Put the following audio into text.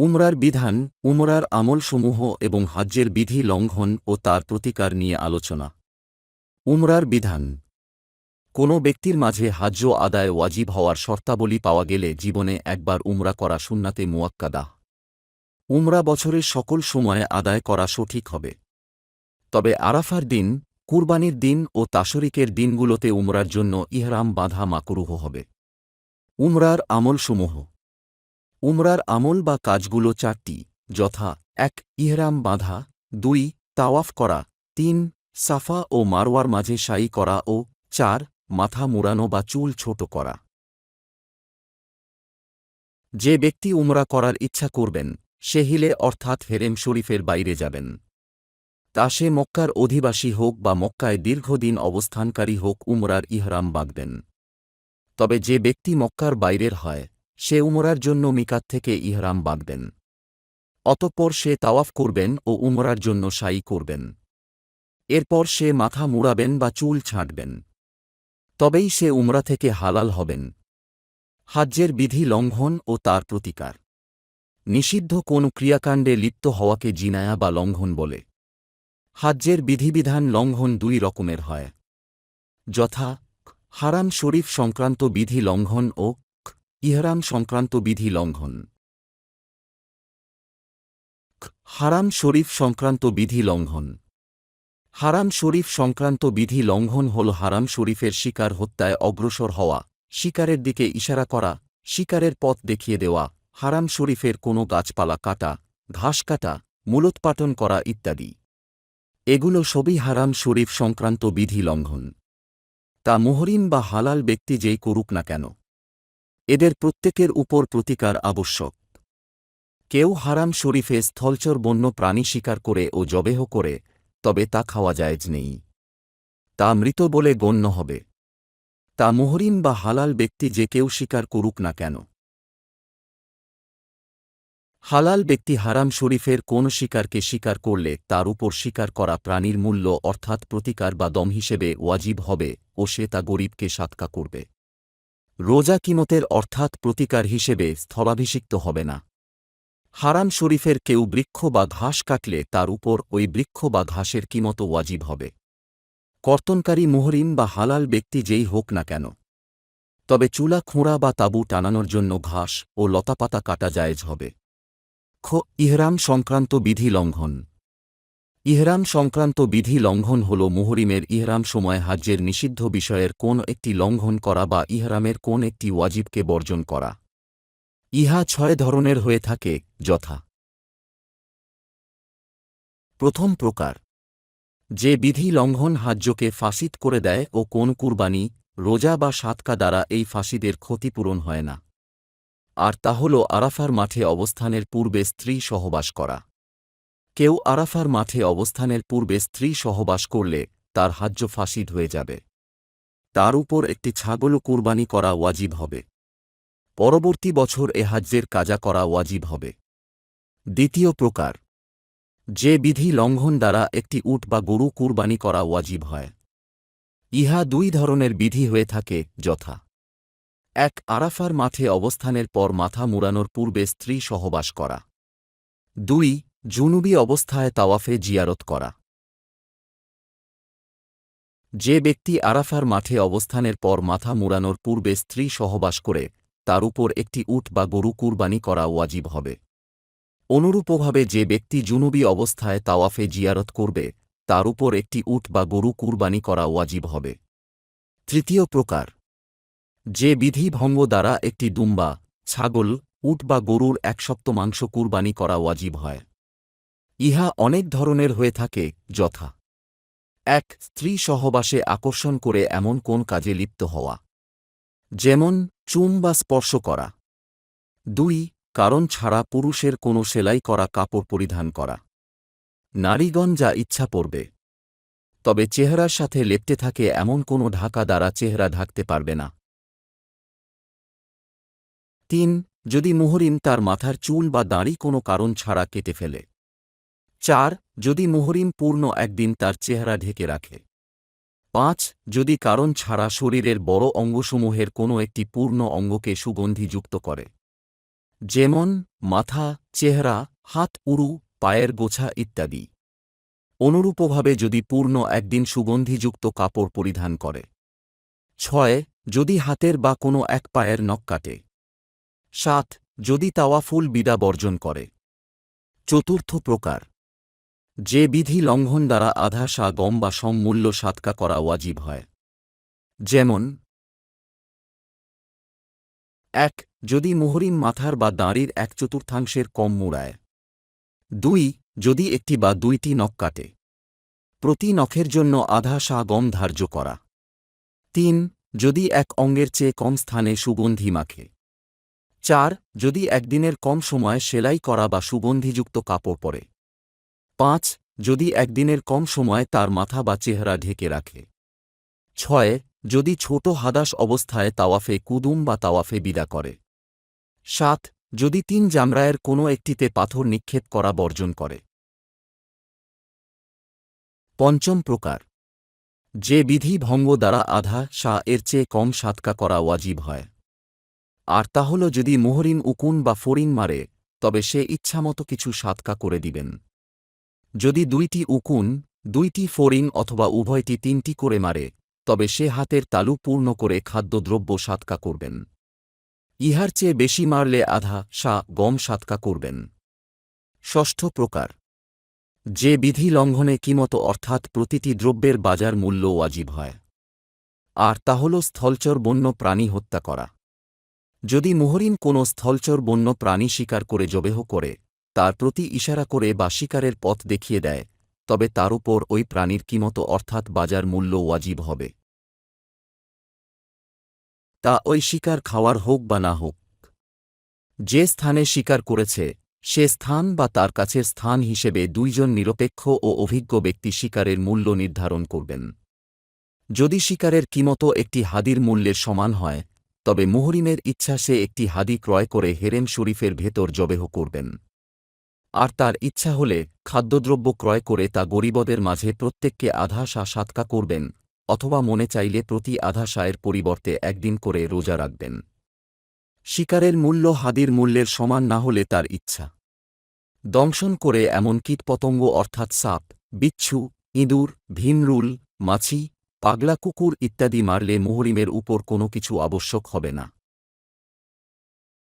উমরার বিধান, উমরার আমলসমূহ এবং হজ্জের বিধি লঙ্ঘন ও তার প্রতিকার নিয়ে আলোচনা। উমরার বিধান। কোনো ব্যক্তির মাঝে হাজ্য আদায় ওয়াজিব হওয়ার শর্তাবলী পাওয়া গেলে জীবনে একবার উমরা করা সুন্নাতে মুয়াক্কাদা। উমরা বছরের সকল সময়ে আদায় করা সঠিক হবে। তবে আরাফার দিন, কুরবানির দিন ও তাসরিকের দিনগুলোতে উমরার জন্য ইহরাম বাঁধা মাকরুহ হবে। উমরার আমলসমূহ। উমরার আমল বা কাজগুলো চারটি, যথা এক, ইহরাম বাঁধা, দুই, তাওয়াফ করা, তিন, সাফা ও মারওয়ার মাঝে সাই করা ও চার, মাথা মুড়ানো বা চুল ছোট করা। যে ব্যক্তি উমরা করার ইচ্ছা করবেন, সে হিলে অর্থাৎ হেরেম শরীফের বাইরে যাবেন। তা সে মক্কার অধিবাসী হোক বা মক্কায় দীর্ঘদিন অবস্থানকারী হোক উমরার ইহরাম বাঁধবেন তবে যে ব্যক্তি মক্কার বাইরের হয় সে উমরার জন্য মিকাত থেকে ইহরাম বাঁধবেন অতঃপর সে তাওয়াফ করবেন ও উমরার জন্য সাই করবেন। এরপর সে মাথা মুড়াবেন বা চুল ছাঁটবেন। তবেই সে উমরা থেকে হালাল হবেন। হাজ্যের বিধি লঙ্ঘন ও তার প্রতিকার। নিষিদ্ধ কোন ক্রিয়াকাণ্ডে লিপ্ত হওয়াকে জিনায়া বা লঙ্ঘন বলে। হাজ্যের বিধিবিধান লঙ্ঘন দুই রকমের হয়। যথা, হারাম শরীফ সংক্রান্ত বিধি লঙ্ঘন ও ইহরাম সংক্রান্ত বিধি লঙ্ঘন। হারাম শরীফ সংক্রান্ত বিধি লঙ্ঘন। হারাম শরীফ সংক্রান্ত বিধি লঙ্ঘন হল হারাম শরীফের শিকার হত্যায় অগ্রসর হওয়া, শিকারের দিকে ইশারা করা, শিকারের পথ দেখিয়ে দেওয়া, হারাম শরীফের কোনো গাছপালা কাটা, ঘাস কাটা, মূলোৎপাটন করা ইত্যাদি। এগুলো সবই হারাম শরীফ সংক্রান্ত বিধি লঙ্ঘন। তা মোহরিম বা হালাল ব্যক্তি যেই করুক না কেন। এদের প্রত্যেকের উপর প্রতিকার আবশ্যক। কেউ হারাম শরীফে স্থলচর বন্য প্রাণী শিকার করে ও জবেহ করে, তবে তা খাওয়া জায়েজ নেই। তা মৃত বলে গণ্য হবে। তা মোহরিন বা হালাল ব্যক্তি যে কেউ শিকার করুক না কেন। হালাল ব্যক্তি হারাম শরীফের কোন শিকারকে স্বীকার করলে তার উপর স্বীকার করা প্রাণীর মূল্য অর্থাৎ প্রতিকার বা দম হিসেবে ওয়াজিব হবে ও সে তা গরিবকে সাতকা করবে। রোজা কিমতের অর্থাৎ প্রতিকার হিসেবে স্থলাভিষিক্ত হবে না। হারাম শরীফের কেউ বৃক্ষ বা ঘাস কাটলে তার উপর ওই বৃক্ষ বা ঘাসের কিমত ওয়াজিব হবে। কর্তনকারী মোহরিম বা হালাল ব্যক্তি যেই হোক না কেন। তবে চুলা, খোঁড়া বা তাবু টানানোর জন্য ঘাস ও লতাপাতা কাটা জায়েজ হবে। খ, ইহরাম সংক্রান্ত বিধি লঙ্ঘন। ইহরাম সংক্রান্ত বিধি লঙ্ঘন হল মুহরিমের ইহরাম সময় হাজ্যের নিষিদ্ধ বিষয়ের কোন একটি লঙ্ঘন করা বা ইহরামের কোন একটি ওয়াজিবকে বর্জন করা। ইহা ছয় ধরনের হয়ে থাকে, যথা। প্রথম প্রকার। যে বিধি লঙ্ঘন হাজ্যকে ফাঁসিদ করে দেয় ও কোন কুরবানি, রোজা বা সাতকা দ্বারা এই ফাঁসিদের ক্ষতিপূরণ হয় না। আর তা হল আরাফার মাঠে অবস্থানের পূর্বে স্ত্রী সহবাস করা। কেউ আরাফার মাঠে অবস্থানের পূর্বে স্ত্রী সহবাস করলে তার হাজ্য ফাঁসিদ হয়ে যাবে। তার উপর একটি ছাগল কুরবানি করা ওয়াজিব হবে। পরবর্তী বছর এ হাজ্যের কাজা করা ওয়াজিব হবে। দ্বিতীয় প্রকার, যে বিধি লঙ্ঘন দ্বারা একটি উট বা গরু কুরবানি করা ওয়াজিব হয়। ইহা দুই ধরনের বিধি হয়ে থাকে, যথা এক, আরাফার মাঠে অবস্থানের পর মাথা মুড়ানোর পূর্বে স্ত্রী সহবাস করা। দুই জুনুবি অবস্থায় তাওয়াফে জিয়ারত করা। যে ব্যক্তি আরাফার মাঠে অবস্থানের পর মাথা মুড়ানোর পূর্বে স্ত্রী সহবাস করে, তার উপর একটি উট বা গরু কুরবানি করা ওয়াজিব হবে। অনুরূপভাবে যে ব্যক্তি জুনুবি অবস্থায় তাওয়াফে জিয়ারত করবে, তার উপর একটি উট বা গরু কুরবানি করা ওয়াজিব হবে। তৃতীয় প্রকার। যে বিধি ভঙ্গ দ্বারা একটি দুম্বা, ছাগল, উট বা গরুর এক সপ্ত মাংস কুরবানি করা ওয়াজিব হয়। ইহা অনেক ধরনের হয়ে থাকে, যথা। এক, স্ত্রী সহবাসে আকর্ষণ করে এমন কোন কাজে লিপ্ত হওয়া। যেমন, চুম বা স্পর্শ করা। দুই, কারণ ছাড়া পুরুষের কোনো সেলাই করা, কাপড় পরিধান করা। নারীগণ যা ইচ্ছা পড়বে তবে চেহারার সাথে লেপটে থাকে এমন কোনো ঢাকা দ্বারা চেহারা ঢাকতে পারবে না। তিন, যদি মুহরিম তার মাথার চুল বা দাড়ি কোনো কারণ ছাড়া কেটে ফেলে। চার, যদি মুহরিম পূর্ণ একদিন তার চেহারা ঢেকে রাখে। পাঁচ, যদি কারণ ছাড়া শরীরের বড় অঙ্গসমূহের কোনো একটি পূর্ণ অঙ্গকে সুগন্ধিযুক্ত করে। যেমন, মাথা, চেহারা, হাত, উরু, পায়ের গোছা ইত্যাদি। অনুরূপভাবে যদি পূর্ণ একদিন সুগন্ধিযুক্ত কাপড় পরিধান করে। ছয়, যদি হাতের বা কোনো এক পায়ের নখ কাটে। সাত, যদি তাওয়া ফুল বিদা বর্জন করে। চতুর্থ প্রকার যে বিধি লঙ্ঘন দ্বারা আধা সা গম বা সম মূল্য সাতকা করা ওয়াজিব হয়। যেমন, এক, যদি মুহরিম মাথার বা দাঁড়ির এক চতুর্থাংশের কম মুড়ায়। দুই, যদি একটি বা দুইটি নখ কাটে। প্রতি নখের জন্য আধা সা গম ধার্য করা। তিন, যদি এক অঙ্গের চেয়ে কম স্থানে সুগন্ধি মাখে। চার, যদি একদিনের কম সময় সেলাই করা বা সুগন্ধিযুক্ত কাপড় পরে। পাঁচ, যদি একদিনের কম সময় তার মাথা বা চেহারা ঢেকে রাখে। ছয়, যদি ছোট হাদাস অবস্থায় তাওয়াফে কুদুম বা তাওয়াফে বিদা করে। সাত, যদি তিন জামরায়ের কোনো একটিতে পাথর নিক্ষেপ করা বর্জন করে। পঞ্চম প্রকার। যে বিধি ভঙ্গ দ্বারা আধা সা এর চেয়ে কম সাতকা করা ওয়াজিব হয়। আর তা হল যদি মোহরিন উকুন বা ফরিন মারে, তবে সে ইচ্ছামতো কিছু সাতকা করে দিবেন। যদি দুইটি উকুন, দুইটি ফরিং অথবা উভয়টি তিনটি করে মারে, তবে সে হাতের তালু পূর্ণ করে খাদ্যদ্রব্য সাতকা করবেন। ইহার চেয়ে বেশি মারলে আধা সা গম সাতকা করবেন। ষষ্ঠ প্রকার। যে বিধি লঙ্ঘনে কিমতো অর্থাৎ প্রতিটি দ্রব্যের বাজার মূল্য ওয়াজিব হয়। আর তা হল স্থলচর বন্য প্রাণী হত্যা করা। যদি মোহরিন কোনো স্থলচর বন্য প্রাণী শিকার করে জবেহ করে তার প্রতি ইশারা করে বা শিকারের পথ দেখিয়ে দেয়, তবে তার উপর ওই প্রাণীর কিমতো অর্থাৎ বাজার মূল্য ওয়াজিব হবে। তা ওই শিকার খাওয়ার হোক বা না হোক, যে স্থানে শিকার করেছে, সে স্থান বা তার কাছের স্থান হিসেবে দুইজন নিরপেক্ষ ও অভিজ্ঞ ব্যক্তি শিকারের মূল্য নির্ধারণ করবেন। যদি শিকারের কিমতো একটি হাদির মূল্যের সমান হয়, তবে মুহরিমের ইচ্ছা সে একটি হাদি ক্রয় করে হেরেম শরীফের ভেতর জবেহ করবেন। আর তার ইচ্ছা হলে খাদ্যদ্রব্য ক্রয় করে তা গরিবদের মাঝে প্রত্যেককে আধা সা সাতকা করবেন, অথবা মনে চাইলে প্রতি আধা সায়ের পরিবর্তে একদিন করে রোজা রাখবেন। শিকারের মূল্য হাদির মূল্যের সমান না হলে তার ইচ্ছা। দংশন করে এমন কীটপতঙ্গ অর্থাৎ সাপ, বিচ্ছু, ইঁদুর, ভিনরুল, মাছি, পাগলা কুকুর ইত্যাদি মারলে মুহরিমের উপর কোনো কিছু আবশ্যক হবে না।